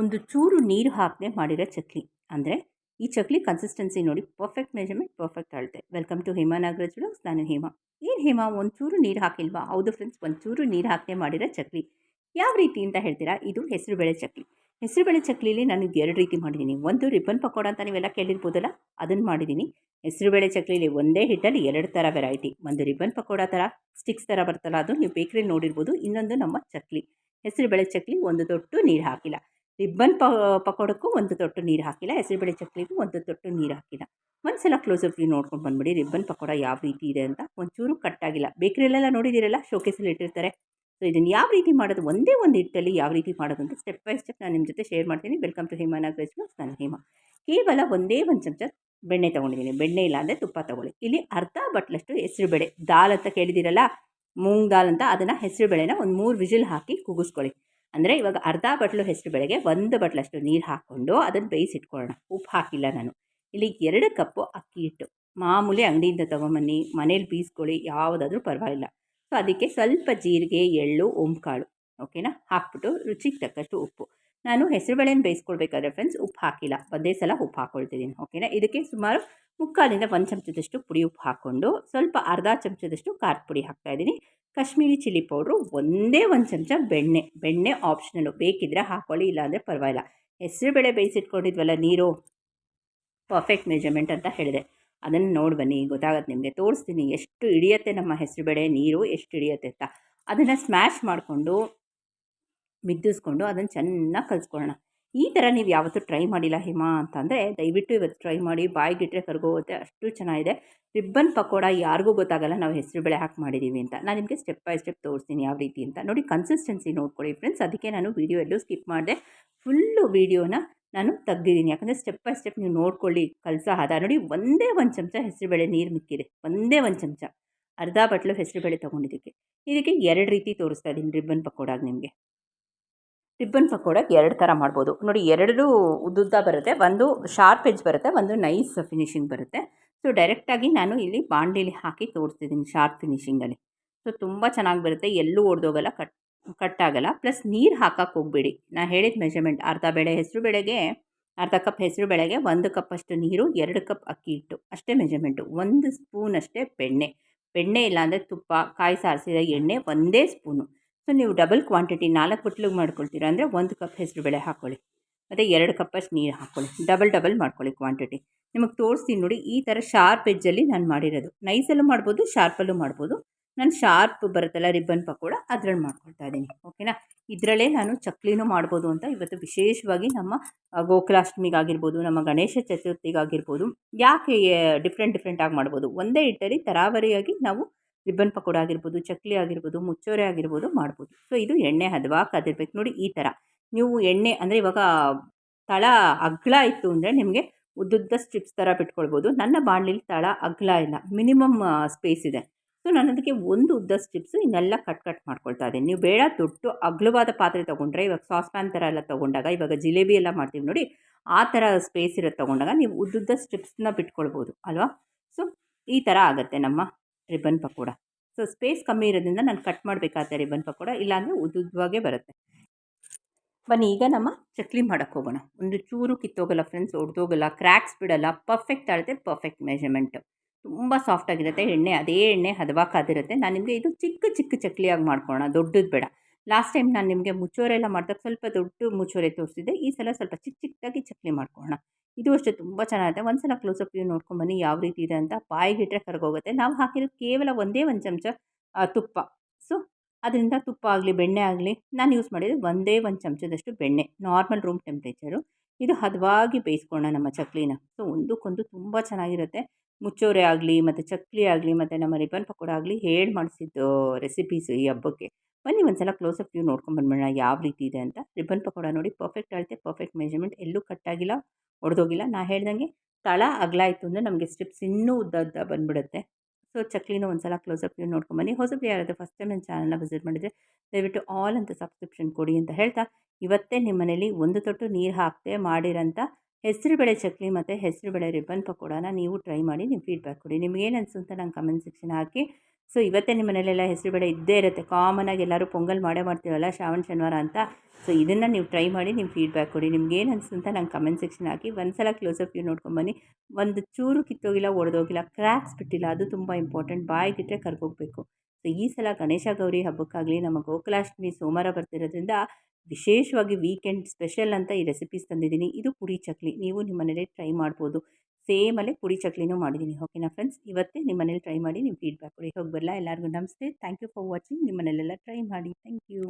ಒಂದು ಚೂರು ನೀರು ಹಾಕದೆ ಮಾಡಿರೋ ಚಕ್ಲಿ. ಅಂದರೆ ಈ ಚಕ್ಲಿ ಕನ್ಸಿಸ್ಟೆನ್ಸಿ ನೋಡಿ ಪರ್ಫೆಕ್ಟ್ ಮೆಜರ್ಮೆಂಟ್ ಪರ್ಫೆಕ್ಟ್ ಅಳತೆ. Welcome to Hema Nagaraj blogs ನಾನು ಹೇಮಾ. ಏನು ಹೇಮಾ ಒಂಚೂರು ನೀರು ಹಾಕಿಲ್ವಾ? ಹೌದು ಫ್ರೆಂಡ್ಸ್ ಒಂಚೂರು ನೀರು ಹಾಕದೆ ಮಾಡಿರೋ ಚಕ್ಲಿ. ಯಾವ ರೀತಿ ಅಂತ ಹೇಳ್ತೀರಾ? ಇದು ಹೆಸರುಬೇಳೆ ಚಕ್ಲಿ. ಹೆಸರುಬೇಳೆ ಚಕ್ಲಿಲಿ ನಾನು ಎರಡು ರೀತಿ ಮಾಡಿದ್ದೀನಿ. ಒಂದು ರಿಬ್ಬನ್ ಪಕೋಡ ಅಂತ ನೀವೆಲ್ಲ ಕೇಳಿರ್ಬೋದಲ್ಲ ಅದನ್ನು ಮಾಡಿದ್ದೀನಿ. ಹೆಸರುಬೇಳೆ ಚಕ್ಲಿಲಿ ಒಂದೇ ಹಿಟ್ಟಲ್ಲಿ ಎರಡು ಥರ ವೆರೈಟಿ ಒಂದು ರಿಬ್ಬನ್ ಪಕೋಡ ಥರ ಸ್ಟಿಕ್ಸ್ ಥರ ಬರ್ತಲ್ಲ, ಅದು ನೀವು ಬೇಕ್ರಿಲಿ ನೋಡಿರ್ಬೋದು. ಇನ್ನೊಂದು ನಮ್ಮ ಚಕ್ಲಿ. ಹೆಸರುಬೇಳೆ ಚಕ್ಲಿ ಒಂದು ದೊಡ್ಡ ನೀರು ಹಾಕಿಲ್ಲ. ರಿಬ್ಬನ್ ಪಕೋಡಕ್ಕೂ ಒಂದು ತೊಟ್ಟು ನೀರು ಹಾಕಿಲ್ಲ ಹೆಸರುಬೇಳೆ ಚಕ್ಲಿಗೂ ಒಂದು ತೊಟ್ಟು ನೀರು ಹಾಕಿಲ್ಲ. ಒಂದು ಸಲ ಕ್ಲೋಸಪ್ ವ್ಯೂ ನೋಡ್ಕೊಂಡು ಬಂದ್ಬಿಡಿ, ರಿಬ್ಬನ್ ಪಕೋಡ ಯಾವ ರೀತಿ ಇದೆ ಅಂತ ಒಂಚೂರು ಕಟ್ಟಾಗಿಲ್ಲ ಬೇಕ್ರಿಯಲ್ಲೆಲ್ಲ ನೋಡಿದ್ದೀರಲ್ಲ ಶೋಕೇಸಲ್ಲಿ ಇಟ್ಟಿರ್ತಾರೆ. ಸೊ ಇದನ್ನು ಯಾವ ರೀತಿ ಮಾಡೋದು, ಒಂದೇ ಒಂದು ಹಿಟ್ಟಲ್ಲಿ ಯಾವ ರೀತಿ ಮಾಡೋದು ಅಂತ ಸ್ಟೆಪ್ ಬೈ ಸ್ಟೆಪ್ ನಾನು ನಿಮ್ಮ ಜೊತೆ ಶೇರ್ ಮಾಡ್ತೀನಿ. ವೆಲ್ಕಮ್ ಟು ಹೇಮಾ ನಾಗರಾಜ್ ನಾನು ಹೇಮಾ. ಕೇವಲ ಒಂದೇ ಒಂದು ಚಮಚ ಬೆಣ್ಣೆ ತೊಗೊಂಡಿದ್ದೀನಿ. ಬೆಣ್ಣೆ ಇಲ್ಲ ಅಂದರೆ ತುಪ್ಪ ತೊಗೊಳ್ಳಿ. ಇಲ್ಲಿ ಅರ್ಧ ಬಟ್ಲಷ್ಟು ಹೆಸರುಬೇಳೆ ದಾಲ್ ಅಂತ ಕೇಳಿದ್ದೀರಲ್ಲ, ಮೂಂಗ್ ದಾಲ್ ಅಂತ, ಅದನ್ನು ಹೆಸರುಬೇಳೆನ ಒಂದು ಮೂರು ವಿಜಿಲ್ ಹಾಕಿ ಕೂಗಿಸ್ಕೊಳ್ಳಿ ಅಂದರೆ ಇವಾಗ ಅರ್ಧ ಬಟ್ಲು ಹೆಸರು ಬೆಳಗ್ಗೆ ಒಂದು ಬಟ್ಲಷ್ಟು ನೀರು ಹಾಕ್ಕೊಂಡು ಅದನ್ನು ಬೇಯಿಸಿಟ್ಕೊಳ್ಳೋಣ. ಉಪ್ಪು ಹಾಕಿಲ್ಲ ನಾನು. ಇಲ್ಲಿ ಎರಡು ಕಪ್ಪು ಅಕ್ಕಿ ಹಿಟ್ಟು. ಮಾಮೂಲಿ ಅಂಗಡಿಯಿಂದ ತೊಗೊಂಬನ್ನಿ, ಮನೇಲಿ ಬೀಸ್ಕೊಳ್ಳಿ, ಯಾವುದಾದ್ರೂ ಪರವಾಗಿಲ್ಲ. ಸೊ ಅದಕ್ಕೆ ಸ್ವಲ್ಪ ಜೀರಿಗೆ, ಎಳ್ಳು, ಓಂಕಾಳು, ಓಕೆನಾ? ಹಾಕ್ಬಿಟ್ಟು ರುಚಿಗೆ ತಕ್ಕಷ್ಟು ಉಪ್ಪು. ನಾನು ಹೆಸರುಬೇಳೆನ ಬೇಯಿಸ್ಕೊಳ್ಬೇಕಾದ್ರೆ ಫ್ರೆಂಡ್ಸ್ ಉಪ್ಪು ಹಾಕಿಲ್ಲ. ಒಂದೇ ಸಲ ಉಪ್ಪು ಹಾಕ್ಕೊಳ್ತಿದ್ದೀನಿ ಓಕೆನಾ? ಇದಕ್ಕೆ ಸುಮಾರು ಮುಕ್ಕಾಲಿಂದ ಒಂದು ಚಮಚದಷ್ಟು ಪುಡಿ ಉಪ್ಪು ಹಾಕ್ಕೊಂಡು ಸ್ವಲ್ಪ ಅರ್ಧ ಚಮಚದಷ್ಟು ಖಾರದ ಪುಡಿ ಹಾಕ್ತಾಯಿದ್ದೀನಿ ಕಾಶ್ಮೀರಿ ಚಿಲ್ಲಿ ಪೌಡ್ರು ಒಂದೇ ಒಂದು ಚಮಚ ಬೆಣ್ಣೆ ಬೆಣ್ಣೆ ಆಪ್ಷನಲ್ಲು ಬೇಕಿದ್ದರೆ ಹಾಕ್ಕೊಳ್ಳಿ ಇಲ್ಲಾಂದರೆ ಪರವಾಗಿಲ್ಲ. ಹೆಸರುಬೇಳೆ ಬೇಯಿಸಿಟ್ಕೊಂಡಿದ್ವಲ್ಲ ನೀರು? ಪರ್ಫೆಕ್ಟ್ ಮೆಜರ್ಮೆಂಟ್ ಅಂತ ಹೇಳಿದೆ. ಅದನ್ನು ನೋಡಿ ಬನ್ನಿ, ಗೊತ್ತಾಗತ್ತೆ ನಿಮಗೆ. ತೋರಿಸ್ತೀನಿ ಎಷ್ಟು ಹಿಡಿಯತ್ತೆ ನಮ್ಮ ಹೆಸರುಬೇಳೆ ನೀರು ಎಷ್ಟು ಹಿಡಿಯತ್ತೆ ಅಂತ. ಅದನ್ನು ಸ್ಮ್ಯಾಶ್ ಮಾಡಿಕೊಂಡು, ಮಿದ್ದಿಸ್ಕೊಂಡು ಅದನ್ನು ಚೆನ್ನಾಗಿ ಕಲಿಸ್ಕೊಳ್ಳೋಣ. ಈ ಥರ ನೀವು ಯಾವತ್ತೂ ಟ್ರೈ ಮಾಡಿಲ್ಲ ಹಿಮಾ ಅಂತಂದರೆ, ದಯವಿಟ್ಟು ಇವತ್ತು ಟ್ರೈ ಮಾಡಿ, ಬಾಯಿಗಿಟ್ರೆ ಕರ್ಗೋಗುತ್ತೆ, ಅಷ್ಟು ಚೆನ್ನಾಗಿದೆ. ರಿಬ್ಬನ್ ಪಕೋಡ ಯಾರಿಗೂ ಗೊತ್ತಾಗಲ್ಲ, ನಾವು ಹೆಸರು ಬೇಳೆ ಹಾಕಿ ಮಾಡಿದ್ದೀವಿ ಅಂತ. ನಾನು ನಿಮಗೆ ಸ್ಟೆಪ್ ಬೈ ಸ್ಟೆಪ್ ತೋರಿಸ್ತೀನಿ ಯಾವ ರೀತಿ ಅಂತ. ನೋಡಿ ಕನ್ಸಿಸ್ಟೆನ್ಸಿ ನೋಡ್ಕೊಳ್ಳಿ ಫ್ರೆಂಡ್ಸ್ ಅದಕ್ಕೆ ನಾನು ವೀಡಿಯೋ ಎಲ್ಲೂ ಸ್ಕಿಪ್ ಮಾಡಿದೆ. ಫುಲ್ಲು ವೀಡಿಯೋನ ನಾನು ತೆಗ್ದಿದ್ದೀನಿ. ಯಾಕಂದರೆ ಸ್ಟೆಪ್ ಬೈ ಸ್ಟೆಪ್ ನೀವು ನೋಡ್ಕೊಳ್ಳಿ, ಕಲಸ ಹದ ನೋಡಿ ಒಂದೇ ಒಂದು ಚಮಚ ಹೆಸರುಬೇಳೆ ನೀರು ಮಿಕ್ಕಿದೆ. ಒಂದೇ ಒಂದು ಚಮಚ. ಅರ್ಧ ಬಟ್ಲು ಹೆಸರುಬೇಳೆ ತೊಗೊಂಡಿದ್ದಕ್ಕೆ. ಇದಕ್ಕೆ ಎರಡು ರೀತಿ ತೋರಿಸ್ತಾ ಇದ್ದೀನಿ ರಿಬ್ಬನ್ ಪಕೋಡಾಗ ನಿಮಗೆ. ರಿಬ್ಬನ್ ಪಕೋಡಕ್ಕೆ ಎರಡು ಥರ ಮಾಡ್ಬೋದು. ನೋಡಿ, ಎರಡೂ ಉದ್ದುದ್ದ ಬರುತ್ತೆ, ಒಂದು ಶಾರ್ಪ್ ಎಜ್ ಬರುತ್ತೆ, ಒಂದು ನೈಸ್ ಫಿನಿಶಿಂಗ್ ಬರುತ್ತೆ. ಸೊ ಡೈರೆಕ್ಟಾಗಿ ನಾನು ಇಲ್ಲಿ ಬಾಂಡೀಲಿ ಹಾಕಿ ತೋರಿಸ್ತಿದ್ದೀನಿ ಶಾರ್ಪ್ ಫಿನಿಶಿಂಗಲ್ಲಿ ಸೊ ತುಂಬ ಚೆನ್ನಾಗಿ ಬರುತ್ತೆ, ಎಲ್ಲೂ ಒಡೆದೋಗಲ್ಲ, ಕಟ್ ಕಟ್ಟಾಗಲ್ಲ ಪ್ಲಸ್ ನೀರು ಹಾಕಕ್ಕೆ ಹೋಗಬೇಡಿ. ನಾನು ಹೇಳಿದ ಮೆಷರ್ಮೆಂಟ್ ಅರ್ಧ ಬೇಳೆ ಹೆಸರು ಬೇಳೆಗೆ, ಅರ್ಧ ಕಪ್ ಹೆಸರು ಬೇಳೆಗೆ ಒಂದು ಕಪ್ಪಷ್ಟು ನೀರು, ಎರಡು ಕಪ್ ಅಕ್ಕಿ ಇಟ್ಟು ಅಷ್ಟೇ ಮೆಷರ್ಮೆಂಟು ಒಂದು ಸ್ಪೂನ್ ಅಷ್ಟೇ ಬೆಣ್ಣೆ. ಬೆಣ್ಣೆ ಇಲ್ಲಾಂದರೆ ತುಪ್ಪ, ಕಾಯಿ ಸಾರಿಸಿದ ಎಣ್ಣೆ ಒಂದೇ ಸ್ಪೂನು ಸೊ ನೀವು ಡಬಲ್ ಕ್ವಾಂಟಿಟಿ ನಾಲ್ಕು ಬಟ್ಲಿಗೆ ಮಾಡ್ಕೊಳ್ತೀರಾ ಅಂದರೆ ಒಂದು ಕಪ್ ಹೆಸರುಬೇಳೆ ಹಾಕ್ಕೊಳ್ಳಿ ಮತ್ತು ಎರಡು ಕಪ್ಪಷ್ಟು ನೀರು ಹಾಕ್ಕೊಳ್ಳಿ ಡಬಲ್ ಡಬಲ್ ಮಾಡ್ಕೊಳ್ಳಿ ಕ್ವಾಂಟಿಟಿ ನಿಮಗೆ ತೋರಿಸ್ತೀನಿ ನೋಡಿ, ಈ ಥರ ಶಾರ್ಪ್ ಎಜ್ಜಲ್ಲಿ ನಾನು ಮಾಡಿರೋದು. ನೈಸಲ್ಲೂ ಮಾಡ್ಬೋದು ಶಾರ್ಪಲ್ಲೂ ಮಾಡ್ಬೋದು. ನಾನು ಶಾರ್ಪ್ ಬರುತ್ತಲ್ಲ ರಿಬ್ಬನ್ ಪಕೋಡ ಅದ್ರಲ್ಲಿ ಮಾಡ್ಕೊಳ್ತಾ ಇದ್ದೀನಿ ಓಕೆನಾ ಇದರಲ್ಲೇ ನಾನು ಚಕ್ಲಿನೂ ಮಾಡ್ಬೋದು ಅಂತ ಇವತ್ತು ವಿಶೇಷವಾಗಿ ನಮ್ಮ ಗೋಕುಲಾಷ್ಟಮಿಗಾಗಿರ್ಬೋದು, ನಮ್ಮ ಗಣೇಶ ಚತುರ್ಥಿಗಾಗಿರ್ಬೋದು, ಯಾಕೆ ಡಿಫ್ರೆಂಟ್ ಡಿಫ್ರೆಂಟಾಗಿ ಮಾಡ್ಬೋದು. ಒಂದೇ ಹಿಟ್ಟಲ್ಲಿ ತರಾವರಿಯಾಗಿ ನಾವು ರಿಬ್ಬನ್ ಪಕೋಡ ಆಗಿರ್ಬೋದು, ಚಕ್ಲಿ ಆಗಿರ್ಬೋದು, ಮುಚ್ಚೋರೆ ಆಗಿರ್ಬೋದು ಮಾಡ್ಬೋದು. ಸೊ ಇದು ಎಣ್ಣೆ ಹದವಾಗಿ ಕದಿರ್ಬೇಕು. ನೋಡಿ ಈ ಥರ. ನೀವು ಎಣ್ಣೆ ಅಂದರೆ ಇವಾಗ ತಳ ಅಗ್ಲ ಇತ್ತು ಅಂದರೆ ನಿಮಗೆ ಉದ್ದುದ್ದ ಸ್ಟ್ರಿಪ್ಸ್ ಥರ ಬಿಟ್ಕೊಳ್ಬೋದು. ನನ್ನ ಬಾಣಲಿಲಿ ತಳ ಅಗ್ಲ ಇಲ್ಲ. ಮಿನಿಮಮ್ ಸ್ಪೇಸ್ ಇದೆ. ಸೊ ನಾನು ಅದಕ್ಕೆ ಒಂದು ಉದ್ದ ಸ್ಟ್ರಿಪ್ಸು ಇನ್ನೆಲ್ಲ ಕಟ್ ಕಟ್ ಮಾಡ್ಕೊಳ್ತಾ ಇದ್ದೀನಿ. ನೀವು ಬೇಡ ದೊಡ್ಡ ಅಗ್ಲವಾದ ಪಾತ್ರೆ ತೊಗೊಂಡ್ರೆ, ಇವಾಗ ಸಾಸ್ ಪ್ಯಾನ್ ಥರ ಎಲ್ಲ ತೊಗೊಂಡಾಗ, ಇವಾಗ ಜಿಲೇಬಿ ಎಲ್ಲ ಮಾಡ್ತೀವಿ ನೋಡಿ, ಆ ಥರ ಸ್ಪೇಸ್ ಇರೋದು ತೊಗೊಂಡಾಗ ನೀವು ಉದ್ದುದ್ದ ಸ್ಟ್ರಿಪ್ಸ್ನ ಬಿಟ್ಕೊಳ್ಬೋದು. ಅಲ್ವಾ? ಸೊ ಈ ಥರ ಆಗುತ್ತೆ ನಮ್ಮ ರಿಬ್ಬನ್ ಪಕೋಡ. ಸೊ ಸ್ಪೇಸ್ ಕಮ್ಮಿ ಇರೋದ್ರಿಂದ ನಾನು ಕಟ್ ಮಾಡಬೇಕಾಗುತ್ತೆ ರಿಬ್ಬನ್ ಪಕೋಡ, ಇಲ್ಲಾಂದರೆ ಉದ್ದುದ್ದವಾಗೇ ಬರುತ್ತೆ. ಬನ್ನಿ, ಈಗ ನಮ್ಮ ಚಕ್ಲಿ ಮಾಡೋಕ್ಕೆ ಹೋಗೋಣ. ಒಂದು ಚೂರು ಕಿತ್ತೋಗಲ್ಲ ಫ್ರೆಂಡ್ಸ್ ಒಡೆದೋಗಲ್ಲ ಕ್ರ್ಯಾಕ್ಸ್ ಬಿಡಲ್ಲ ಪರ್ಫೆಕ್ಟ್ ಆಗುತ್ತೆ ಪರ್ಫೆಕ್ಟ್ ಮೆಷರ್ಮೆಂಟು ತುಂಬ ಸಾಫ್ಟಾಗಿರುತ್ತೆ ಎಣ್ಣೆ, ಅದೇ ಎಣ್ಣೆ ಹದವಾಗಿ ಕಾದಿರುತ್ತೆ ನಾನು ನಿಮಗೆ ಇದು ಚಿಕ್ಕ ಚಿಕ್ಕ ಚಕ್ಲಿಯಾಗಿ ಮಾಡ್ಕೊಳ್ಳೋಣ ದೊಡ್ಡದು ಬೇಡ. ಲಾಸ್ಟ್ ಟೈಮ್ ನಾನು ನಿಮಗೆ ಮುಚ್ಚೋರೆ ಎಲ್ಲ ಮಾಡಿದಾಗ ಸ್ವಲ್ಪ ದೊಡ್ಡ ಮುಚ್ಚೋರೆ ತೋರಿಸಿದ್ದೆ. ಈ ಸಲ ಸ್ವಲ್ಪ ಚಿಕ್ಕ ಚಿಕ್ಕದಾಗಿ ಚಕ್ಲಿ ಮಾಡ್ಕೊಳ್ಳೋಣ. ಇದು ಅಷ್ಟೇ ತುಂಬ ಚೆನ್ನಾಗಿದೆ. ಒಂದು ಸಲ ಕ್ಲೋಸಪ್ ನೋಡ್ಕೊಂಡು ನೋಡ್ಕೊಂಬನ್ನಿ ಯಾವ ರೀತಿ ಇದೆ ಅಂತ. ಬಾಯಿಗಿಟ್ರೆ ಕರ್ಗೋಗುತ್ತೆ. ನಾವು ಹಾಕಿರೋದು ಕೇವಲ ಒಂದೇ ಒಂದು ಚಮಚ ತುಪ್ಪ. ಸೊ ಅದರಿಂದ ತುಪ್ಪ ಆಗಲಿ, ಬೆಣ್ಣೆ ಆಗಲಿ, ನಾನು ಯೂಸ್ ಮಾಡಿದರೆ ಒಂದೇ ಒಂದು ಚಮಚದಷ್ಟು ಬೆಣ್ಣೆ. ನಾರ್ಮಲ್ ರೂಮ್ ಟೆಂಪ್ರೇಚರು ಇದು ಹದವಾಗಿ ಬೇಯಿಸ್ಕೊಳ್ಳೋಣ ನಮ್ಮ ಚಕ್ಲಿನ. ಸೊ, ಒಂದಕ್ಕೊಂದು ತುಂಬ ಚೆನ್ನಾಗಿರುತ್ತೆ. ಮುಚ್ಚೋರೆ ಆಗಲಿ, ಮತ್ತು ಚಕ್ಲಿ ಆಗಲಿ, ಮತ್ತು ನಮ್ಮ ರಿಬ್ಬನ್ ಪಕೋಡ ಆಗಲಿ ಹೇಳಿ ಮಾಡಿಸಿದ್ದು ರೆಸಿಪೀಸ್ ಈ ಹಬ್ಬಕ್ಕೆ. ಬನ್ನಿ ಒಂದು ಸಲ ಕ್ಲೋಸಪ್ ವ್ಯೂ ನೋಡ್ಕೊಂಡು ಬಂದ್ಬಿಡೋಣ ಯಾವ ರೀತಿ ಇದೆ ಅಂತ. ರಿಬ್ಬನ್ ಪಕೋಡ ನೋಡಿ ಪರ್ಫೆಕ್ಟ್ ಆಗುತ್ತೆ ಪರ್ಫೆಕ್ಟ್ ಮೆಜರ್ಮೆಂಟ್ ಎಲ್ಲೂ ಕಟ್ಟಾಗಿಲ್ಲ ಒಡೆದೋಗಿಲ್ಲ. ನಾ ಹೇಳ್ದಂಗೆ ತಳ ಅಗಲ ಆಯಿತು ಅಂದರೆ ನಮಗೆ ಸ್ಟ್ರಿಪ್ಸ್ ಇನ್ನೂ ಉದ್ದ ಉದ್ದ ಬಂದುಬಿಡುತ್ತೆ. ಸೊ, ಚಕ್ಲಿನ ಒಂದು ಸಲ ಕ್ಲೋಸಪ್ ವ್ಯೂ ನೋಡ್ಕೊಂಬನ್ನಿ ಹೊಸಬ್ರು ಯಾರಾದರೂ ಫಸ್ಟ್ ಟೈಮ್ ನನ್ನ ಚಾನಲ್ನ ವಿಸಿಟ್ ಮಾಡಿದರೆ ದಯವಿಟ್ಟು ಆಲ್ ಅಂತ ಸಬ್ಸ್ಕ್ರಿಪ್ಷನ್ ಕೊಡಿ ಅಂತ ಹೇಳ್ತಾ, ಇವತ್ತೇ ನಿಮ್ಮ ಮನೇಲಿ ಒಂದು ತೊಟ್ಟು ನೀರು ಹಾಕದೆ ಮಾಡಿರೋಂಥ ಹೆಸರುಬೇಳೆ ಚಕ್ಲಿ ಮತ್ತು ಹೆಸರುಬೇಳೆ ರಿಬ್ಬನ್ ಪಕೋಡಾನ ನೀವು ಟ್ರೈ ಮಾಡಿ ನಿಮ್ಮ ಫೀಡ್ಬ್ಯಾಕ್ ಕೊಡಿ. ನಿಮಗೇನು ಅನಿಸು ಅಂತ ನಂಗೆ ಕಮೆಂಟ್ ಸೆಕ್ಷನ್ ಹಾಕಿ. ಸೊ ಇವತ್ತೇ ನಿಮ್ಮ ಮನೇಲೆಲ್ಲ ಹೆಸರುಬೇಳೆ ಇದ್ದೇ ಇರುತ್ತೆ. ಕಾಮನಾಗಿ ಎಲ್ಲರೂ ಪೊಂಗಲ್ ಮಾಡೇ ಮಾಡ್ತೀವಲ್ಲ ಶ್ರಾವಣ, ಶನಿವಾರ ಅಂತ. ಸೊ ಇದನ್ನು ನೀವು ಟ್ರೈ ಮಾಡಿ ನಿಮ್ಮ ಫೀಡ್ಬ್ಯಾಕ್ ಕೊಡಿ. ನಿಮ್ಗೆ ಏನು ಅನಿಸ್ತು ಅಂತ ನಂಗೆ ಕಮೆಂಟ್ ಸೆಕ್ಷನ್ ಹಾಕಿ. ಒಂದು ಸಲ ಕ್ಲೋಸಪ್ ವ್ಯೂ ನೋಡ್ಕೊಂಬನ್ನಿ ಒಂದು ಚೂರು ಕಿತ್ತೋಗಿಲ್ಲ, ಒಡೆದೋಗಿಲ್ಲ ಕ್ರ್ಯಾಕ್ಸ್ ಬಿಟ್ಟಿಲ್ಲ, ಅದು ತುಂಬ ಇಂಪಾರ್ಟೆಂಟ್ ಬಾಯಿಗಿಟ್ಟರೆ ಕರ್ಕೋಗ್ಬೇಕು ಸೊ ಈ ಸಲ ಗಣೇಶ ಗೌರಿ ಹಬ್ಬಕ್ಕಾಗಲಿ ನಮ್ಮ ಗೋಕುಲಾಷ್ಟಮಿ ಸೋಮವಾರ ಬರ್ತಿರೋದ್ರಿಂದ ವಿಶೇಷವಾಗಿ ವೀಕೆಂಡ್ ಸ್ಪೆಷಲ್ ಅಂತ ಈ ರೆಸಿಪೀಸ್ ತಂದಿದ್ದೀನಿ. ಇದು ಪುಡಿ ಚಕ್ಲಿ. ನೀವು ನಿಮ್ಮ ಮನೇಲಿ ಟ್ರೈ ಮಾಡ್ಬೋದು. ಸೇಮಲ್ಲೇ ಪುಡಿ ಚಕ್ಲಿನೂ ಮಾಡಿದ್ದೀನಿ. ಓಕೆನಾ ಫ್ರೆಂಡ್ಸ್ ಇವತ್ತೇ ನಿಮ್ಮ ಮನೇಲಿ ಟ್ರೈ ಮಾಡಿ ನಿಮ್ಮ ಫೀಡ್ಬ್ಯಾಕ್ ಕೊಡಿ. ಹೋಗಿ ಬರಲ್ಲ ಎಲ್ಲರಿಗೂ ನಮಸ್ತೆ. ಥ್ಯಾಂಕ್ ಯು ಫಾರ್ ವಾಚಿಂಗ್ ನಿಮ್ಮ ಮನೇಲೆಲ್ಲ ಟ್ರೈ ಮಾಡಿ. Thank you